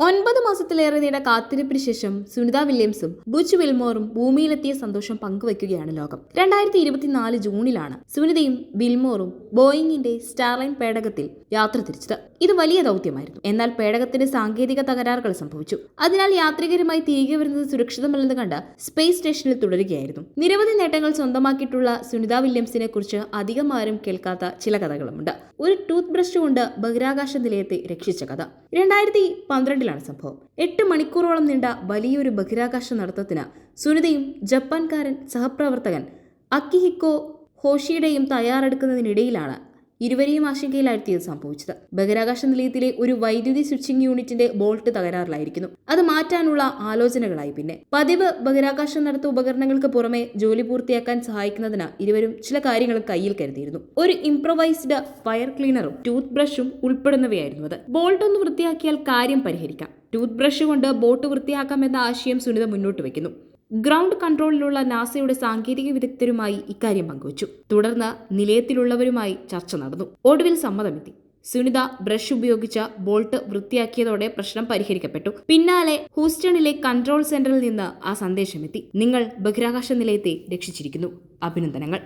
ഒൻപത് മാസത്തിലേറെ നീണ്ട കാത്തിരിപ്പിന് ശേഷം സുനിത വില്യംസും ബുച്ച് വിൽമോറും ഭൂമിയിലെത്തിയ സന്തോഷം പങ്കുവയ്ക്കുകയാണ് ലോകം. രണ്ടായിരത്തി ഇരുപത്തിനാല് ജൂണിലാണ് സുനിതയും വിൽമോറും ബോയിങ്ങിന്റെ സ്റ്റാർലൈൻ പേടകത്തിൽ യാത്ര തിരിച്ചത്. ഇത് വലിയ ദൗത്യമായിരുന്നു. എന്നാൽ പേടകത്തിന് സാങ്കേതിക തകരാറുകൾ സംഭവിച്ചു. അതിനാൽ യാത്രികരുമായി തിരികെ വരുന്നത് സുരക്ഷിതമല്ലെന്ന് കണ്ട് സ്പേസ് സ്റ്റേഷനിൽ തുടരുകയായിരുന്നു. നിരവധി നേട്ടങ്ങൾ സ്വന്തമാക്കിയിട്ടുള്ള സുനിത വില്യംസിനെ കുറിച്ച് അധികം ആരും കേൾക്കാത്ത ചില കഥകളുമുണ്ട്. ഒരു ടൂത്ത് ബ്രഷ് കൊണ്ട് ബഹിരാകാശ നിലയത്തെ രക്ഷിച്ച കഥ. രണ്ടായിരത്തി പന്ത്രണ്ടിലാണ് സംഭവം. എട്ട് മണിക്കൂറോളം നീണ്ട വലിയൊരു ബഹിരാകാശ നടത്തത്തിന് സുനിതയും ജപ്പാൻകാരൻ സഹപ്രവർത്തകൻ അക്കിഹിക്കോ ഹോഷിയുടെയും തയ്യാറെടുക്കുന്നതിനിടയിലാണ് ഇരുവരെയും ആശങ്കയിലാഴ്ത്തിയത് സംഭവിച്ചത്. ബഹിരാകാശ നിലയത്തിലെ ഒരു വൈദ്യുതി സ്വിച്ചിംഗ് യൂണിറ്റിന്റെ ബോൾട്ട് തകരാറിലായിരിക്കുന്നു. അത് മാറ്റാനുള്ള ആലോചനകളായി പിന്നെ. പതിവ് ബഹിരാകാശം നടത്ത ഉപകരണങ്ങൾക്ക് പുറമെ ജോലി പൂർത്തിയാക്കാൻ സഹായിക്കുന്നതിന് ഇരുവരും ചില കാര്യങ്ങൾ കയ്യിൽ കരുതിയിരുന്നു. ഒരു ഇംപ്രവൈസ്ഡ് ഫയർ ക്ലീനറും ടൂത്ത് ബ്രഷും ഉൾപ്പെടുന്നവയായിരുന്നു അത്. ബോൾട്ട് ഒന്ന് വൃത്തിയാക്കിയാൽ കാര്യം പരിഹരിക്കാം. ടൂത്ത് ബ്രഷ് കൊണ്ട് ബോട്ട് വൃത്തിയാക്കാമെന്ന ആശയം സുനിത മുന്നോട്ട് വയ്ക്കുന്നു. ഗ്രൗണ്ട് കൺട്രോളിലുള്ള നാസയുടെ സാങ്കേതിക വിദഗ്ധരുമായി ഇക്കാര്യം പങ്കുവച്ചു. തുടർന്ന് നിലയത്തിലുള്ളവരുമായി ചർച്ച നടന്നു. ഒടുവിൽ സമ്മതമെത്തി. സുനിത ബ്രഷ് ഉപയോഗിച്ച ബോൾട്ട് വൃത്തിയാക്കിയതോടെ പ്രശ്നം പരിഹരിക്കപ്പെട്ടു. പിന്നാലെ ഹൂസ്റ്റണിലെ കൺട്രോൾ സെന്ററിൽ നിന്ന് ആ സന്ദേശമെത്തി. നിങ്ങൾ ബഹിരാകാശ നിലയത്തെ രക്ഷിച്ചിരിക്കുന്നു. അഭിനന്ദനങ്ങൾ.